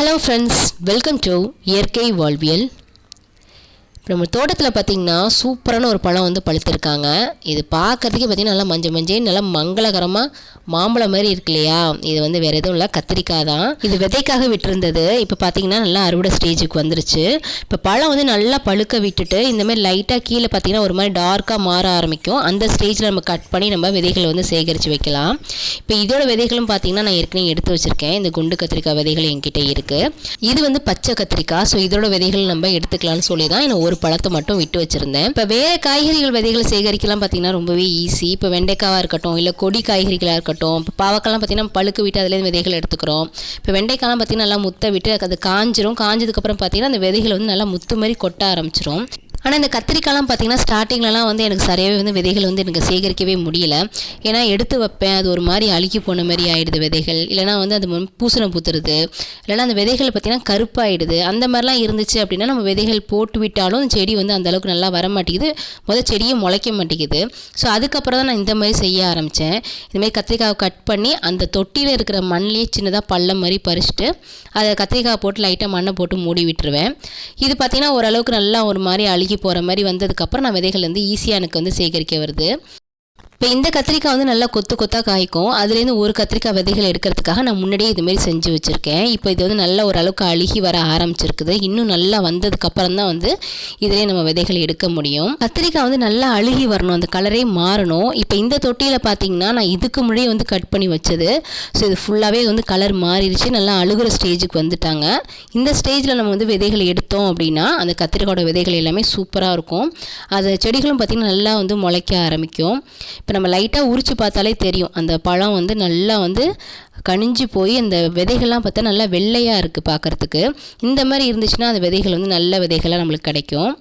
Hello friends welcome to இயற்கை வாழ்வியல் இப்போ நம்ம தோட்டத்தில் பார்த்திங்கன்னா சூப்பரான ஒரு பழம் வந்து பழுத்திருக்காங்க. இது பார்க்கறதுக்கே பார்த்திங்கன்னா நல்லா மஞ்சள் மஞ்சள் நல்லா மங்களகரமாக மாம்பழம் மாதிரி இருக்கு இல்லையா? இது வந்து வேறு எதுவும் இல்லை கத்திரிக்காய் தான். இது விதைக்காக விட்டுருந்தது. இப்போ பார்த்திங்கன்னா நல்லா அறுவடை ஸ்டேஜுக்கு வந்துருச்சு. இப்போ பழம் வந்து நல்லா பழுக்க விட்டுட்டு இந்த மாதிரி லைட்டாக கீழே பார்த்திங்கன்னா ஒரு மாதிரி டார்க்காக மாற ஆரம்பிக்கும். அந்த ஸ்டேஜில் நம்ம கட் பண்ணி நம்ம விதைகளை வந்து சேகரித்து வைக்கலாம். இப்போ இதோட விதைகளும் பார்த்திங்கன்னா நான் ஏற்கனவே எடுத்து வச்சுருக்கேன். இந்த குண்டு கத்திரிக்காய் விதைகள் என்கிட்ட இருக்குது இது வந்து பச்சை கத்திரிக்காய். ஸோ இதோட விதைகள் நம்ம எடுத்துக்கலாம்னு சொல்லி தான் நான் ஒரு பழத்தை மட்டும் விட்டு வச்சுருந்தேன். இப்போ வேறு காய்கறிகள் விதைகளை சேகரிக்கலாம் பார்த்தீங்கன்னா ரொம்பவே ஈஸி இப்போ வெண்டைக்காவாக இருக்கட்டும் இல்லை கொடி காய்கறிகளாக இருக்கட்டும் இப்போ பாவக்காய்லாம் பார்த்தீங்கன்னா பழுக்கு விட்டு அதுலேருந்து விதைகள் எடுத்துக்கிறோம். இப்போ வெண்டைக்காய்லாம் பார்த்தீங்கன்னா நல்லா முத்த விட்டு அது காஞ்சிரும். காஞ்சதுக்கப்புறம் பார்த்தீங்கன்னா அந்த விதைகள் வந்து நல்லா முத்து மாதிரி கொட்ட ஆரம்பிச்சிரும். ஆனால் இந்த கத்திரிக்காய்லாம் பார்த்தீங்கன்னா ஸ்டார்டிங்லலாம் வந்து எனக்கு சரியாகவே வந்து விதைகள் வந்து எனக்கு சேகரிக்கவே முடியல. ஏன்னா எடுத்து வைப்பேன். அது ஒரு மாதிரி அழுக்கி போன மாதிரி ஆகிடுது விதைகள். இல்லைனா வந்து அது பூசணம் பூத்துருது. இல்லைனா அந்த விதைகள் பார்த்திங்கன்னா கருப்பாயிடுது. அந்த மாதிரிலாம் இருந்துச்சு அப்படின்னா நம்ம விதைகள் போட்டு விட்டாலும் செடி வந்து அந்த அளவுக்கு நல்லா வர மாட்டேங்குது முதல் செடியே முளைக்க மாட்டேங்குது. ஸோ அதுக்கப்புறம் தான் நான் இந்த மாதிரி செய்ய ஆரம்பித்தேன் இதுமாதிரி கத்திரிக்காவை கட் பண்ணி அந்த தொட்டியில் இருக்கிற மண்ணிலே சின்னதாக பள்ளம் மாதிரி பறிச்சுட்டு அதை கத்திரிக்காய் போட்டு லைட்டாக மண்ணை போட்டு மூடி விட்டுருவேன். இது பார்த்திங்கன்னா ஓரளவுக்கு நல்லா ஒரு மாதிரி அழுகி போகிற மாதிரி வந்ததுக்கப்புறம் நான் விதைகள் வந்து ஈஸியாக எனக்கு வந்து சேகரிக்க வருது. இப்போ இந்த கத்திரிக்காய் வந்து நல்லா கொத்து கொத்தாக காய்க்கும். அதுலேருந்து ஒரு கத்திரிக்காய் விதைகள் எடுக்கிறதுக்காக நான் முன்னாடியே இதுமாரி செஞ்சு வச்சுருக்கேன். இப்போ இது வந்து நல்லா ஓரளவுக்கு அழுகி வர ஆரம்பிச்சிருக்குது. இன்னும் நல்லா வந்ததுக்கப்புறம் தான் வந்து இதிலே நம்ம விதைகள் எடுக்க முடியும். கத்திரிக்காய் வந்து நல்லா அழுகி வரணும். அந்த கலரே மாறணும். இப்போ இந்த தொட்டியில் பார்த்தீங்கன்னா நான் இதுக்கு முன்னாடியே வந்து கட் பண்ணி வச்சது. ஸோ இது ஃபுல்லாகவே வந்து கலர் மாறிடுச்சு. நல்லா அழுகிற ஸ்டேஜுக்கு வந்துட்டாங்க. இந்த ஸ்டேஜில் நம்ம வந்து விதைகள் எடுத்தோம் அப்படின்னா அந்த கத்திரிக்காயோட விதைகள் எல்லாமே சூப்பராக இருக்கும். அது செடிகளும் பார்த்திங்கன்னா நல்லா வந்து முளைக்க ஆரம்பிக்கும். இப்போ இப்போ நம்ம லைட்டாக உரித்து பார்த்தாலே தெரியும். அந்த பழம் வந்து நல்லா வந்து கனிஞ்சு போய் அந்த விதைகள்லாம் பார்த்தா நல்லா வெள்ளையாக இருக்குது பார்க்குறதுக்கு. இந்த மாதிரி இருந்துச்சுன்னா அந்த விதைகள் வந்து நல்ல விதைகளாக நம்மளுக்கு கிடைக்கும்.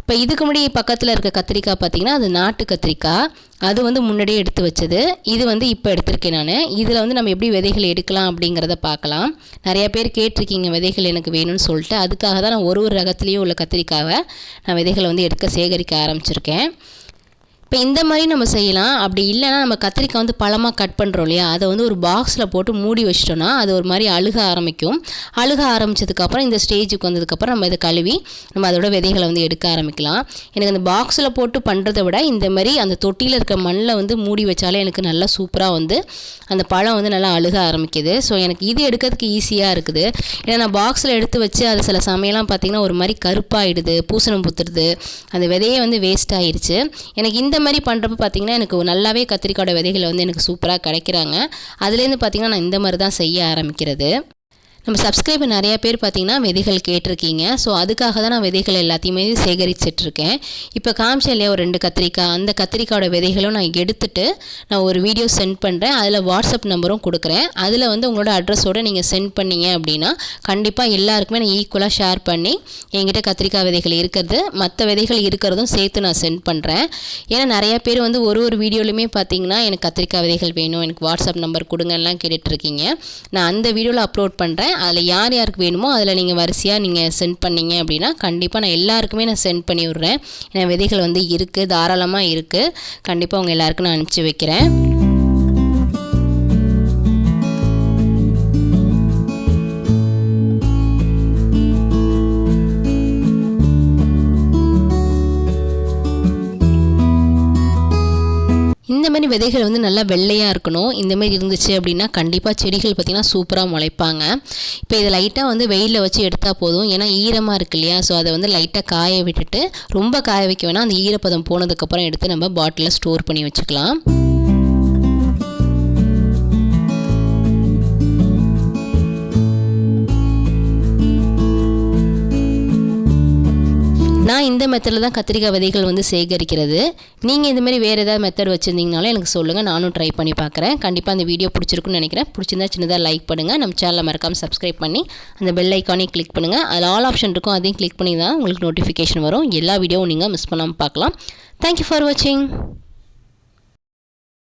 இப்போ இதுக்கு முன்னாடி பக்கத்தில் இருக்க கத்திரிக்காய் பார்த்திங்கன்னா அது நாட்டு கத்திரிக்காய். அது வந்து முன்னாடியே எடுத்து வச்சது. இது வந்து இப்போ எடுத்திருக்கேன் நான். இதில் வந்து நம்ம எப்படி விதைகள் எடுக்கலாம் அப்படிங்கிறத பார்க்கலாம். நிறையா பேர் கேட்டிருக்கீங்க விதைகள் எனக்கு வேணும்னு சொல்லிட்டு. அதுக்காக தான் நான் ஒரு ஒரு ரகத்துலேயும் உள்ள கத்திரிக்காவை நான் விதைகளை வந்து எடுக்க சேகரிக்க ஆரம்பிச்சிருக்கேன். இப்போ இந்த மாதிரி நம்ம செய்யலாம். அப்படி இல்லைனா நம்ம கத்திரிக்காய் வந்து பழமாக கட் பண்ணுறோம் இல்லையா? அதை வந்து ஒரு பாக்ஸில் போட்டு மூடி வச்சிட்டோன்னா அது ஒரு மாதிரி அழுக ஆரம்பிக்கும். அழுக ஆரம்பித்ததுக்கப்புறம் இந்த ஸ்டேஜுக்கு வந்ததுக்கப்புறம் நம்ம இதை கழுவி நம்ம அதோட விதைகளை வந்து எடுக்க ஆரம்பிக்கலாம். எனக்கு அந்த பாக்ஸில் போட்டு பண்ணுறதை விட இந்த மாதிரி அந்த தொட்டியில் இருக்க மண்ணில் வந்து மூடி வச்சாலே எனக்கு நல்லா சூப்பராக வந்து அந்த பழம் வந்து நல்லா அழுக ஆரம்பிக்குது. ஸோ எனக்கு இது எடுக்கிறதுக்கு ஈஸியாக இருக்குது. ஏன்னா நான் பாக்ஸில் எடுத்து வச்சு அது சில சமயம்லாம் பார்த்திங்கன்னா ஒரு மாதிரி கருப்பாகிடுது பூசணம் புத்துடுது. அந்த விதையே வந்து வேஸ்ட் ஆயிடுச்சு எனக்கு இந்த மாதிரி பண்ணுறப்ப பார்த்திங்கன்னா எனக்கு நல்லாவே கத்திரிக்காயோட விதைகள் வந்து எனக்கு சூப்பராக கிடைக்கிறாங்க. அதுலேருந்து பார்த்திங்கன்னா நான் இந்த மாதிரி தான் செய்ய ஆரம்பிக்கிறது. நம்ம சப்ஸ்கிரைபர் நிறைய பேர் பார்த்தீங்கன்னா விதைகள் கேட்டிருக்கீங்க. ஸோ அதுக்காக தான் நான் விதைகள் எல்லாத்தையுமே சேகரிச்சிட்ருக்கேன். இப்போ காமிச்சேன் இல்லையா ஒரு ரெண்டு கத்திரிக்காய். அந்த கத்திரிக்காயோட விதைகளும் நான் எடுத்துட்டு நான் ஒரு வீடியோ சென்ட் பண்ணுறேன் அதில் வாட்ஸ்அப் நம்பரும் கொடுக்குறேன். அதில் வந்து உங்களோட அட்ரஸோடு நீங்கள் சென்ட் பண்ணீங்க அப்படின்னா கண்டிப்பாக எல்லாருக்குமே நான் ஈக்குவலாக ஷேர் பண்ணி என்கிட்ட கத்திரிக்காய் விதைகள் இருக்கிறது மற்ற விதைகள் இருக்கிறதும் சேர்த்து நான் சென்ட் பண்ணுறேன் ஏன்னா நிறையா பேர் வந்து ஒரு ஒரு வீடியோலையுமே பார்த்தீங்கன்னா எனக்கு கத்திரிக்காய் விதைகள் வேணும் எனக்கு வாட்ஸ்அப் நம்பர் கொடுங்கலாம் கேட்டுட்ருக்கீங்க. நான் அந்த வீடியோவில் அப்லோட் பண்ணுறேன் அதில் யார் யாருக்கு வேணுமோ அதில் நீங்கள் வரிசையாக நீங்கள் சென்ட் பண்ணீங்க அப்படின்னா கண்டிப்பாக நான் எல்லாருக்குமே நான் சென்ட் பண்ணி விட்றேன். ஏன்னா விதைகள் வந்து இருக்குது தாராளமாக இருக்குது கண்டிப்பாக உங்கள் எல்லாருக்கும் நான் அனுப்பிச்சி வைக்கிறேன். இந்த மாதிரி விதைகள் வந்து நல்லா வெள்ளையாக இருக்கணும். இந்த மாதிரி இருந்துச்சு அப்படின்னா கண்டிப்பாக செடிகள் பார்த்திங்கன்னா சூப்பராக முளைப்பாங்க. இப்போ இதை லைட்டாக வந்து வெயிலில் வச்சு எடுத்தால் போதும். ஏன்னா ஈரமாக இருக்கு இல்லையா? ஸோ அதை வந்து லைட்டாக காய விட்டுட்டு ரொம்ப காய வைக்க வேணால் அந்த ஈரப்பதம் போனதுக்கப்புறம் எடுத்து நம்ம பாட்டிலில் ஸ்டோர் பண்ணி வச்சுக்கலாம். இந்த மெத்தடில் தான் கத்திரிக்காய் விதைகள் வந்து சேகரிக்கிறது? நீங்கள் இந்தமாதிரி வேறு ஏதாவது மெத்தட் வச்சுருந்தீங்கனாலும் எனக்கு சொல்லுங்கள் நானும் ட்ரை பண்ணி பார்க்குறேன் கண்டிப்பாக அந்த வீடியோ பிடிச்சிருக்குன்னு நினைக்கிறேன். பிடிச்சிருந்தா சின்னதாக லைக் பண்ணுங்கள் நம்ம சேனலை மறக்காமல் சப்ஸ்கிரைப் பண்ணி அந்த பெல் ஐக்கானையும் கிளிக் பண்ணுங்கள் அதில் ஆல் ஆப்ஷன் இருக்கும். அதையும் கிளிக் பண்ணி தான் உங்களுக்கு நோட்டிஃபிகேஷன் வரும். எல்லா வீடியோவும் நீங்கள் மிஸ் பண்ணாமல் பார்க்கலாம் தேங்க்யூ ஃபார் வாட்சிங்